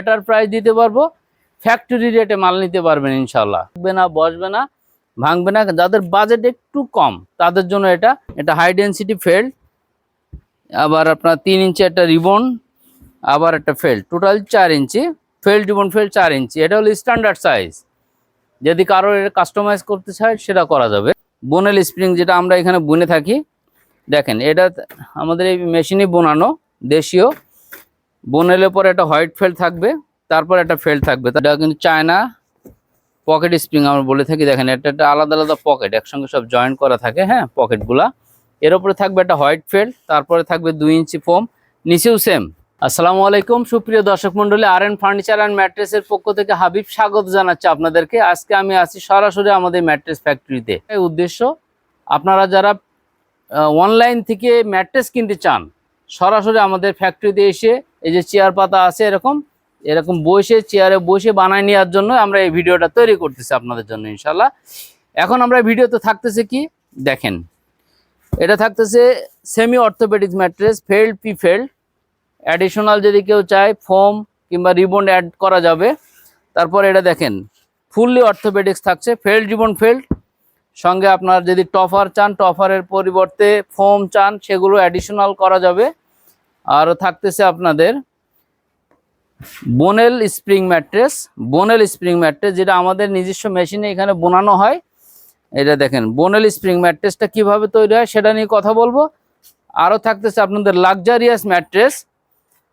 Better price দিতে পারব factory রেটে মাল নিতে পারবেন ইনশাল্লাহ থাকবে না, বসবে না, ভাঙবে না, যাদের বাজেট একটু কম, তাদের জন্য এটা এটা হাই ডেন্সিটি ফেল্ড আবার আপনার তিন ইঞ্চি একটা রিবন আবার একটা ফেল্ড টোটাল চার ইঞ্চি ফেল্ড রিবন ফেল্ড চার ইঞ্চি, এটা হলো স্ট্যান্ডার্ড সাইজ যদি কারোর এটা কাস্টমাইজ করতে চায়, সেটা করা যাবে। বোনেল স্প্রিং যেটা আমরা এখানে বুনে থাকি, দেখেন, এটা আমাদের এই মেশিনে বোনানো, দেশীয়। বোনেলের পরে একটা হোয়াইট ফেল্ড থাকবে, তারপর একটা ফেল্ড থাকবে। এটা কিন্তু চায়না পকেট স্প্রিং, আমরা বলে থাকি, দেখেন, এটা একটা আলাদা আলাদা পকেট, একসঙ্গে সব জয়েন করা থাকে হ্যাঁ পকেটগুলা। এর উপরে থাকবে একটা হোয়াইট ফেল্ড তারপরে থাকবে দুই ইঞ্চি ফোম, নিচেও সেম। আসসালামু আলাইকুম, সুপ্রিয় দর্শক মন্ডলী আর এন ফার্নিচার অ্যান্ড ম্যাট্রেসের পক্ষ থেকে হাবিব স্বাগত জানাচ্ছি আপনাদেরকে। আজকে আমি আছি সরাসরি আমাদের ম্যাট্রেস ফ্যাক্টরিতে উদ্দেশ্য, আপনারা যারা অনলাইন থেকে ম্যাট্রেস কিনতে চান, সরাসরি আমাদের ফ্যাক্টরিতে এসে এই যে চেয়ার পাতা আছে এরকম এরকম বসে, চেয়ারে বসে বানায় নেওয়ার জন্য আমরা এই ভিডিওটা তৈরি করতেছি আপনাদের জন্য ইনশাল্লাহ এখন আমরা ভিডিওতে থাকতেছে কি? দেখেন, এটা থাকতেছে semi orthopaedic mattress felt P felt additional যদি কেউ চায় ফোম কিংবা রিবন অ্যাড করা যাবে। তারপর এটা দেখেন ফুললি অর্থোপেডিক্স থাকছে ফেল্ড রিবন ফেল্ড সঙ্গে আপনার যদি টফার চান টফারের পরিবর্তে ফোম চান, সেগুলো অ্যাডিশনাল করা যাবে। আরও থাকতেছে আপনাদের bonnell spring mattress, bonnell spring mattress, যেটা আমাদের নিজস্ব মেশিনে এখানে বোনানো হয়। এটা দেখেন, বোনেল স্প্রিং ম্যাট্রেসটা কীভাবে তৈরি হয় সেটা নিয়ে কথা বলব। আরও থাকতেছে আপনাদের লাক্সারিয়াস ম্যাট্রেস,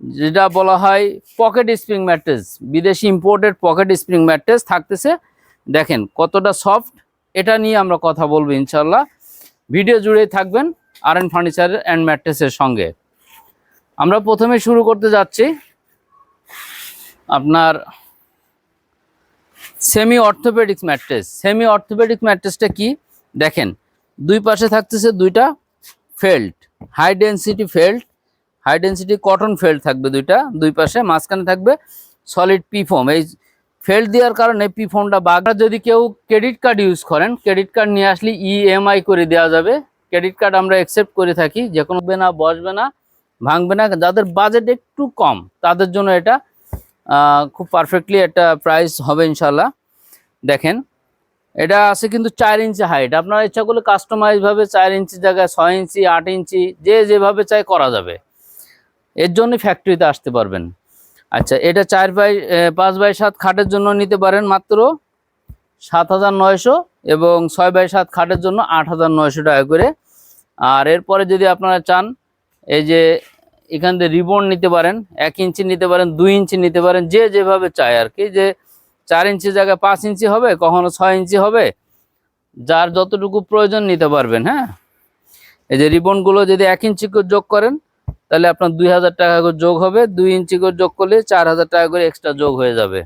যেটা বলা হয় পকেট স্প্রিং ম্যাট্রেস, বিদেশি ইম্পোর্টেড পকেট স্প্রিং ম্যাট্রেস থাকতেছে। দেখেন কতটা সফট, এটা নিয়ে আমরা কথা বলব ইনশাল্লাহ ভিডিও জুড়েই থাকবেন আর এন ফার্নিচার অ্যান্ড ম্যাট্রেসের সঙ্গে। আমরা প্রথমে শুরু করতে যাচ্ছি আপনার semi orthopaedics mattress semi orthopaedic ম্যাট্রেসটা কি? দেখেন, দুই পাশে থাকতেছে দুইটা felt high density felt high density cotton felt থাকবে দুইটা, দুই পাশে, মাঝখানে থাকবে সলিড পি ফোম এই ফেল্ট দেওয়ার কারণে পি ফোমটা বাগড়া যদি কেউ ক্রেডিট কার্ড ইউজ করেন ক্রেডিট কার্ড নিয়ে আসলে ইএমআই করে দেওয়া যাবে। ক্রেডিট কার্ড আমরা অ্যাকসেপ্ট করে থাকি যে কোনো না, বসবে না। ভাঙবে না। যাদের বাজেট একটু কম, তাদের জন্য এটা খুব পারফেক্টলি একটা প্রাইস হবে ইনশাল্লাহ দেখেন, এটা আছে কিন্তু চার ইঞ্চি হাইট আপনার ইচ্ছা করলে কাস্টমাইজ ভাবে চার ইঞ্চি জায়গায় ছয় ইঞ্চি, আট ইঞ্চি, যে যেভাবে চাই করা যাবে। এর জন্য ফ্যাক্টরিতে আসতে পারবেন। আচ্ছা এটা চার বাই পাঁচ বাই সাত খাটের জন্য নিতে পারেন মাত্র সাত হাজার নয়শো এবং ছয় বাই সাত খাটের জন্য আট হাজার নয়শো টাকা করে। আর এরপরে যদি আপনারা চান এই যে এখান থেকে রিবন নিতে পারেন, এক ইঞ্চি নিতে পারেন, দুই ইঞ্চি নিতে পারেন, যে যেভাবে চায় আর কি। যে চার ইঞ্চি জায়গায় পাঁচ ইঞ্চি হবে, কখনো ছয় ইঞ্চি হবে, যার যতটুকু প্রয়োজন নিতে পারবেন হ্যাঁ? এই যে রিবনগুলো যদি এক ইঞ্চি করে যোগ করেন, তাহলে আপনার দুই হাজার টাকা করে যোগ হবে, দুই ইঞ্চি করে যোগ করলে চার হাজার টাকা করে এক্সট্রা যোগ হয়ে যাবে।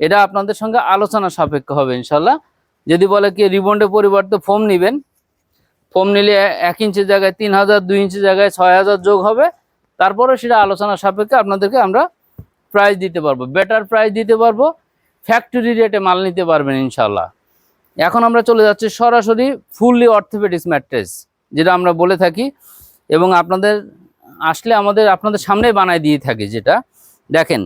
এটা আপনাদের সঙ্গে আলোচনা সাপেক্ষ হবে, ইনশাল্লাহ। যদি বলে কি রিবন্ডের পরিবর্তে ফোম নেবেন ফোম নিলে এক ইঞ্চি জায়গায় তিন হাজার, দুই ইঞ্চি জায়গায় ছয় হাজার যোগ হবে। তারপরে সেটা আলোচনা সাপেক্ষে আপনাদেরকে আমরা প্রাইস দিতে পারব। বেটার প্রাইস দিতে পারব ফ্যাক্টরি রেটে মাল নিতে পারবেন ইনশাল্লাহ এখন আমরা চলে যাচ্ছি সরাসরি ফুললি অর্থোপেডিক্স ম্যাট্রেস যেটা আমরা বলে থাকি। এবং আপনাদের আসলে আমাদের, আপনাদের সামনেই বানায় দিয়ে থাকি যেটা। দেখেন,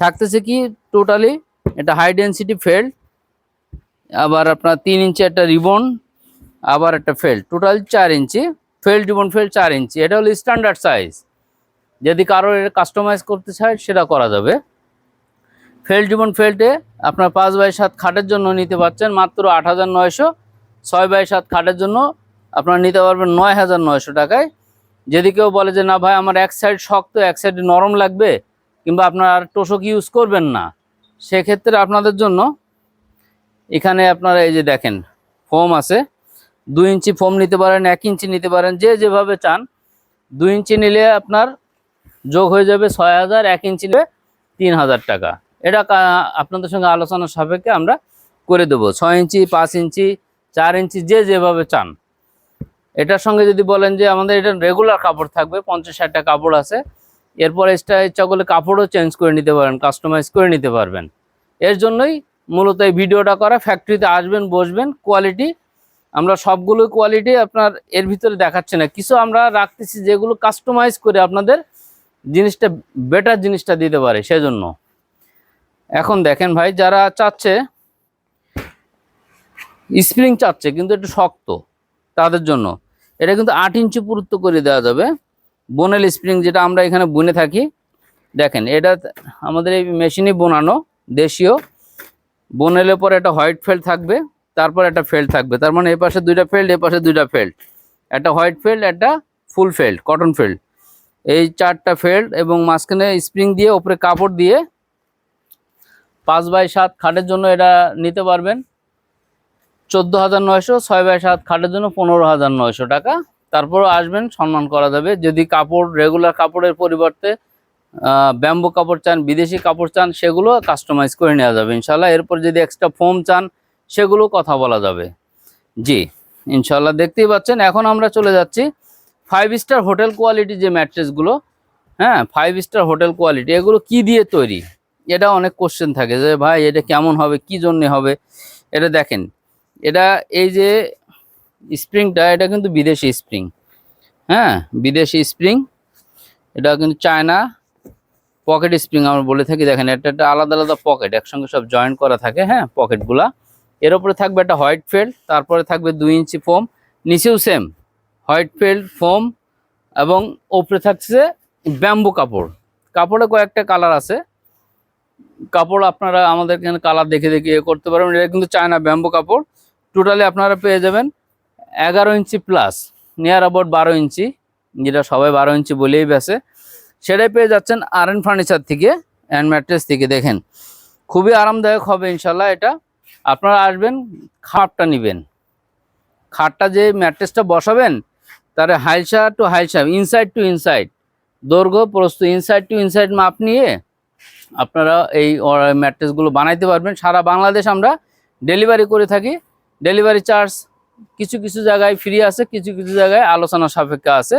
থাকতেছে কি টোটালি এটা হাই ডেন্সিটি ফেল্ড আবার আপনার তিন ইঞ্চি একটা রিবন আবার একটা ফেল্ড টোটাল চার ইঞ্চি ফেল্ড রিবন ফেল্ড চার ইঞ্চি। এটা হলো স্ট্যান্ডার্ড সাইজ যদি কারোর এটা কাস্টমাইজ করতে চায়, সেটা করা যাবে। ফেল্ড রিবন ফেল্টে আপনার পাঁচ বাই সাত খাটের জন্য নিতে পারছেন মাত্র আট হাজার নয়শো। ছয় বাই সাত খাটের জন্য আপনারা নিতে পারবেন নয় হাজার নয়শো টাকায়। যদি কেউ বলে যে, না ভাই, আমার এক সাইড শক্ত, এক সাইড নরম লাগবে, কিংবা আপনার তোষক ইউজ করবেন না। সেক্ষেত্রে আপনাদের জন্য এখানে আপনারা এই যে দেখেন ফোম আছে। দুই ইঞ্চি ফোম নিতে পারেন, এক ইঞ্চি নিতে পারেন, যে যেভাবে চান। দুই ইঞ্চি নিলে আপনার যোগ হয়ে যাবে ছয় হাজার, এক ইঞ্চি নিলে তিন হাজার টাকা। এটা আপনাদের সঙ্গে আলোচনা সাপেক্ষে আমরা করে দেবো। ছয় ইঞ্চি, পাঁচ ইঞ্চি, চার ইঞ্চি, যে যেভাবে চান। এটার সঙ্গে যদি বলেন যে আমাদের এটা রেগুলার কাপড় থাকবে, পঞ্চাশ ষাটটা কাপড় আছে। এরপর এক্সট্রা ইচ্ছা করলে কাপড়ও চেঞ্জ করে নিতে পারেন কাস্টমাইজ করে নিতে পারবেন। এর জন্যই মূলত এই ভিডিওটা করা। ফ্যাক্টরিতে আসবেন, বসবেন কোয়ালিটি আমরা সবগুলো কোয়ালিটি আপনার এর ভিতরে দেখাচ্ছি না। কিছু আমরা রাখতেছি যেগুলো কাস্টমাইজ করে আপনাদের জিনিসটা বেটার জিনিসটা দিতে পারে, সেজন্য। এখন দেখেন ভাই, যারা চাচ্ছে স্প্রিং চাচ্ছে, কিন্তু একটু শক্ত তাদের জন্য। এটা কিন্তু আট ইঞ্চি পুরুত্ব করে দেওয়া যাবে। বোনেল স্প্রিং যেটা আমরা এখানে বুনে থাকি, দেখেন, এটা আমাদের এই মেশিনই বোনানো দেশীয়। বোনেলের পরে একটা হোয়াইট ফেল্ট থাকবে। তারপর একটা ফেল্ড থাকবে। তার মানে এ পাশে দুইটা ফেল্ড এ পাশে দুইটা ফেল্ড একটা হোয়াইট ফেল্ড একটা ফুল ফেল্ড কটন ফেল্ড এই চারটা ফেল্ড এবং মাঝখানে স্প্রিং দিয়ে, ওপরে কাপড় দিয়ে পাঁচ বাই সাত খাটের জন্য এটা নিতে পারবেন। চোদ্দ হাজার নয়শো, ছয় বাই সাত খাটের জন্য পনেরো হাজার নয়শো টাকা। তারপর আসবেন, সম্মান করা যাবে। যদি কাপড় রেগুলার কাপড়ের পরিবর্তে ব্যাম্বু কাপড় চান, বিদেশি কাপড় চান, সেগুলো কাস্টমাইজ করে নেওয়া যাবে। ইনশাল্লাহ এরপর যদি এক্সট্রা ফোম চান সেগুলো কথা বলা যাবে। জি ইনশাল্লাহ দেখতেই পাচ্ছেন। এখন আমরা চলে যাচ্ছি ফাইভ স্টার হোটেল কোয়ালিটি যে ম্যাট্রেসগুলো হ্যাঁ ফাইভ স্টার হোটেল কোয়ালিটি এগুলো কি দিয়ে তৈরি? এটা অনেক কোশ্চেন থাকে যে, ভাই, এটা কেমন হবে? কি জন্যে হবে? এটা দেখেন, এটা এই যে স্প্রিংটা এটা কিন্তু বিদেশি স্প্রিং হ্যাঁ বিদেশি স্প্রিং এটা কিন্তু চায়না পকেট স্প্রিং আমরা বলে থাকি। দেখেন, এটা একটা আলাদা আলাদা পকেট একসঙ্গে সব জয়েন করা থাকে হ্যাঁ পকেটগুলা এর উপরে থাকবে একটা হোয়াইট ফেল্ড, তারপরে থাকবে দুই ইঞ্চি ফোম, নিচেও সেম হোয়াইট ফেল্ড, ফোম, এবং ওপরে থাকছে ব্যাম্বু কাপড়। কাপড়ে কয়েকটা কালার আছে। কাপড় আপনারা আমাদের এখানে কালার দেখে দেখে এ করতে পারবেন এটা কিন্তু চায়না ব্যাম্বু কাপড়। টোটালি আপনারা পেয়ে যাবেন এগারো ইঞ্চি প্লাস নিয়ার অ্যাবাউট বারো ইঞ্চি, যেটা সবাই বারো ইঞ্চি বলেই বেসে সেটাই পেয়ে যাচ্ছেন আর ফার্নিচার থেকে অ্যান্ড ম্যাট্রেস থেকে, দেখেন। খুবই আরামদায়ক হবে ইনশাল্লাহ এটা। আপনারা আসবেন, খাটটা নেবেন। খাটটা যে ম্যাট্রেসটা বসাবেন, তার হাইলসা টু হাইলসা ইনসাইড টু ইনসাইড দৈর্ঘ্য প্রস্তুত ইনসাইড টু ইনসাইড মাপ নিয়ে আপনারা এই ম্যাট্রেসগুলো বানাইতে পারবেন। সারা বাংলাদেশ আমরা ডেলিভারি করে থাকি। ডেলিভারি চার্জ কিছু কিছু জায়গায় ফ্রি আছে, কিছু কিছু জায়গায় আলোচনা সাপেক্ষে আছে।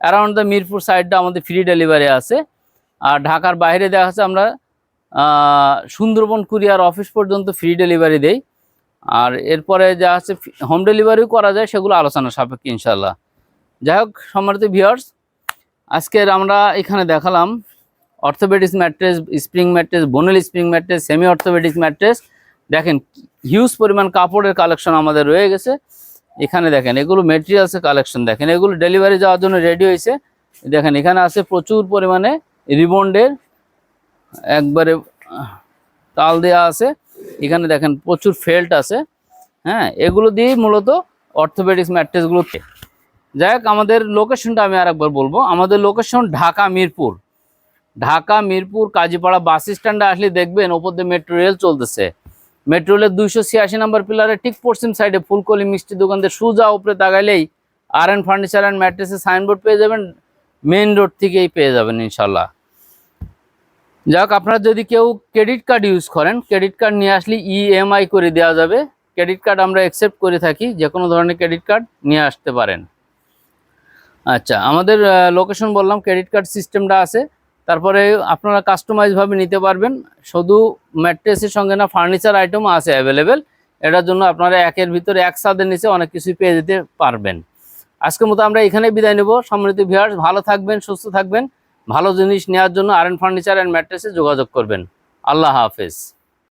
অ্যারাউন্ড দ্য মিরপুর সাইডটা আমাদের ফ্রি ডেলিভারি আছে। আর ঢাকার বাইরে দেখা যাচ্ছে আমরা সুন্দরবন কুরিয়ার অফিস পর্যন্ত ফ্রি ডেলিভারি দেই। আর এরপরে যা আছে হোম ডেলিভারিও করা যায়, সেগুলো আলোচনা সাপেক্ষে ইনশাল্লাহ যাই হোক, সম্মানিত ভিউয়ার্স আজকের আমরা এখানে দেখালাম orthopaedics mattress spring mattress bonnell spring mattress semi orthopaedics mattress দেখেন হিউজ পরিমাণ কাপড়ের কালেকশন আমাদের রয়ে গেছে। এখানে দেখেন, এগুলো মেটেরিয়ালসের কালেকশন দেখেন, এগুলো ডেলিভারি যাওয়ার জন্য রেডি হয়েছে। দেখেন, এখানে আছে প্রচুর পরিমাণে রিবন্ডের একবারে, তাল দেওয়া আছে। এখানে দেখেন প্রচুর ফেল্ট আছে। হ্যাঁ এগুলো দিয়েই মূলত অর্থোপেডিক্স ম্যাট্রেসগুলোতে যাই হোক, আমাদের লোকেশনটা আমি আরেকবার বলব। আমাদের লোকেশন ঢাকা, মিরপুর। ঢাকা, মিরপুর, কাজীপাড়া বাস স্ট্যান্ডে আসলে দেখবেন ওপর দিয়ে মেট্রো রেল চলতেছে। মেট্রো রেলের দুইশো ছিয়াশি নম্বর পিলারের ঠিক পশ্চিম সাইডে ফুলকলি মিষ্টি দোকানদের সুজা উপরে তাকাইলেই আর এন ফার্নিচার অ্যান্ড ম্যাট্রেসের সাইনবোর্ড পেয়ে যাবেন। মেন রোড থেকেই পেয়ে যাবেন ইনশাল্লাহ যাক, আপনারা যদি কেউ ক্রেডিট কার্ড ইউজ করেন ক্রেডিট কার্ড নিয়ে আসলে ইএমআই করে দেওয়া যাবে। ক্রেডিট কার্ড আমরা অ্যাকসেপ্ট করে থাকি, যে কোনো ধরনের ক্রেডিট কার্ড নিয়ে আসতে পারেন। আচ্ছা আমাদের লোকেশন বললাম ক্রেডিট কার্ড সিস্টেমটা আছে। তারপরে আপনারা কাস্টমাইজভাবে নিতে পারবেন। শুধু ম্যাট্রেসের সঙ্গে না ফার্নিচার আইটেমও আছে অ্যাভেলেবেল এটার জন্য আপনারা একের ভিতরে এক ছাদের নিচে অনেক কিছুই পেয়ে যেতে পারবেন। আজকের মতো আমরা এখানে বিদায় নেব। সম্মানিত ভিউয়ার্স ভালো থাকবেন, সুস্থ থাকবেন। ভালো জিনিস নেওয়ার জন্য আর এন ফার্নিচার অ্যান্ড ম্যাট্রেসে যোগাযোগ করবেন। আল্লাহ হাফেজ।